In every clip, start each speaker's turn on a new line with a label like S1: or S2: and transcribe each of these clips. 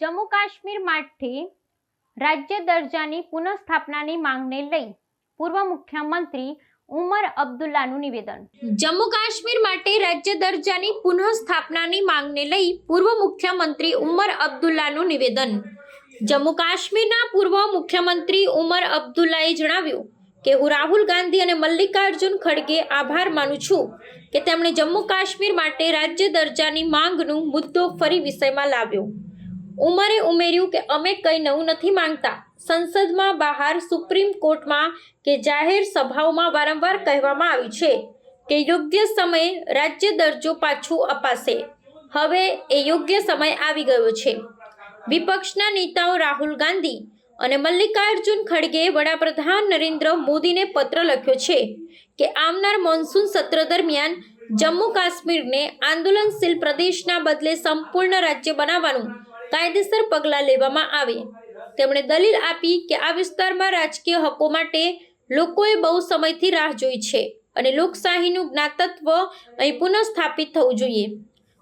S1: જમ્મુ કાશ્મીર માટે રાજ્ય દરજ્જાની પુનઃસ્થાપનાની માંગને લઈ પૂર્વ મુખ્યમંત્રી ઉમર અબ્દુલ્લાનું નિવેદન. જમ્મુ કાશ્મીર માટે રાજ્ય દરજ્જાની પુનઃસ્થાપનાની માંગને લઈ પૂર્વ મુખ્યમંત્રી ઉમર અબ્દુલ્લાનું નિવેદન. જમ્મુ કાશ્મીરના પૂર્વ મુખ્યમંત્રી ઉમર અબ્દુલ્લાએ જણાવ્યું કે, હું રાહુલ ગાંધી અને મલ્લિકાર્જુન ખડગે આભાર માનું છું કે તેમણે જમ્મુ કાશ્મીર માટે રાજ્ય દરજ્જાની માંગનું મુદ્દો ફરી વિષયમાં લાવ્યો. ઉમરે ઉમેર્યું કે અમે કંઈ નવું નથી માંગતા. સંસદમાં બહાર સુપ્રીમ કોર્ટમાં કે જાહેર સભાઓમાં વારંવાર કહેવામાં આવ્યું છે કે યોગ્ય સમયે રાજ્ય દરજ્જો પાછું અપાશે. હવે એ યોગ્ય સમય આવી ગયો છે. વિપક્ષના નેતાઓ રાહુલ ગાંધી અને મલ્લિકાર્જુન ખડગે વડાપ્રધાન નરેન્દ્ર મોદીને પત્ર લખ્યો છે કે આવનાર મોન્સૂન સત્ર દરમિયાન જમ્મુ કાશ્મીરને આંદોલનશીલ પ્રદેશના બદલે સંપૂર્ણ રાજ્ય બનાવવાનું કાયદેસર પગલાં લેવામાં આવે. તેમણે દલીલ આપી કે આ વિસ્તારમાં રાજકીય હકો માટે લોકોએ બહુ સમયથી રાહ જોઈ છે અને લોકશાહીનું જ્ઞાતત્વ અહીં પુનઃસ્થાપિત થવું જોઈએ.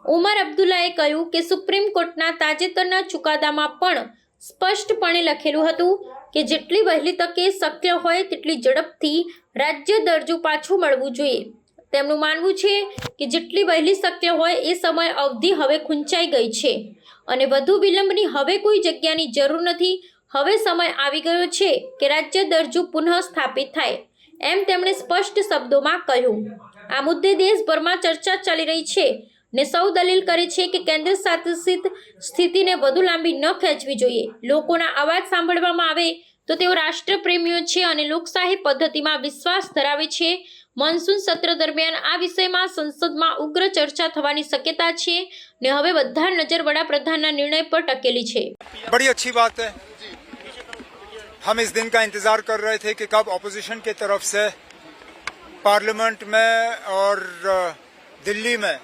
S1: ઉમર અબ્દુલ્લાએ કહ્યું કે સુપ્રીમ કોર્ટના તાજેતરના ચુકાદામાં પણ સ્પષ્ટપણે લખેલું હતું કે જેટલી વહેલી તકે શક્ય હોય તેટલી ઝડપથી રાજ્ય દરજ્જો પાછું મળવું જોઈએ. તેમનું માનવું છે કે જેટલી વહેલી શક્ય હોય એ સમય અવધિ હવે ખૂંચાઈ ગઈ છે. અને વધુ વિલંબની હવે કોઈ જગ્યાની જરૂર નથી. હવે સમય આવી ગયો છે કે રાજ્ય દરજ્જો પુનઃ સ્થાપિત થાય, એમ તેમણે સ્પષ્ટ શબ્દોમાં કહ્યું. આ મુદ્દે દેશભરમાં ચર્ચા ચાલી રહી છે ને સૌ દલીલ કરે છે કે કેન્દ્ર શાસિત સ્થિતિને વધુ લાંબી ન ખેંચવી જોઈએ. લોકોના અવાજ સાંભળવામાં આવે તો તેઓ રાષ્ટ્રપ્રેમીઓ છે અને લોકશાહી પદ્ધતિમાં વિશ્વાસ ધરાવે છે મોન્સૂન સત્ર દરમિયાન આ વિષયમાં સંસદમાં ઉગ્ર ચર્ચા થવાની શક્યતા છે ને હવે બધા નજર વડાપ્રધાનના નિર્ણય પર ટકેલી છે
S2: बड़ी अच्छी बात है हम इस दिन का इंतजार कर रहे थे कि कब ऑपोजिशन की तरफ से पार्लियामेंट में और अ, दिल्ली में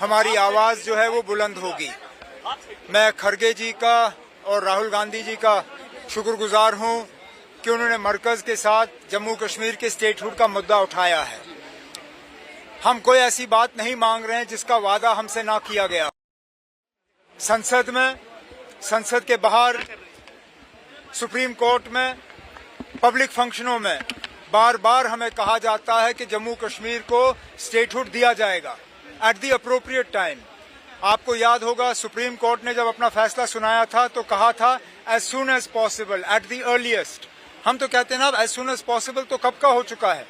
S2: हमारी आवाज जो है वो बुलंद होगी मैं खड़गे जी का और राहुल गांधी जी का शुक्रगुजार हूं कि उन्होंने मरकज के साथ जम्मू कश्मीर के स्टेटहुड का मुद्दा उठाया है। हम कोई ऐसी बात नहीं मांग रहे हैं जिसका वादा हमसे ना किया गया। संसद में, संसद के बाहर, सुप्रीम कोर्ट में, पब्लिक फंक्शनों में बार बार हमें कहा जाता है कि जम्मू कश्मीर को स्टेटहुड दिया जाएगा। एट दी अप्रोप्रिएट टाइम आपको याद होगा, सुप्रीम कोर्ट ने जब अपना फैसला सुनाया था तो कहा था as soon as possible at the earliest हम तो कहते हैं ना एज सुन एज पॉसिबल तो कब का हो चुका है?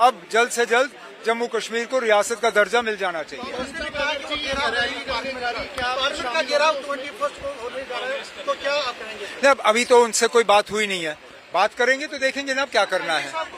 S2: अब जल्द से जल्द जम्मू कश्मीर को रियासत का दर्जा मिल जाना चाहिए।
S3: है तो
S2: अब अभी तो उनसे कोई बात हुई नहीं है। बात करेंगे तो देखेंगे ना अब क्या करना है।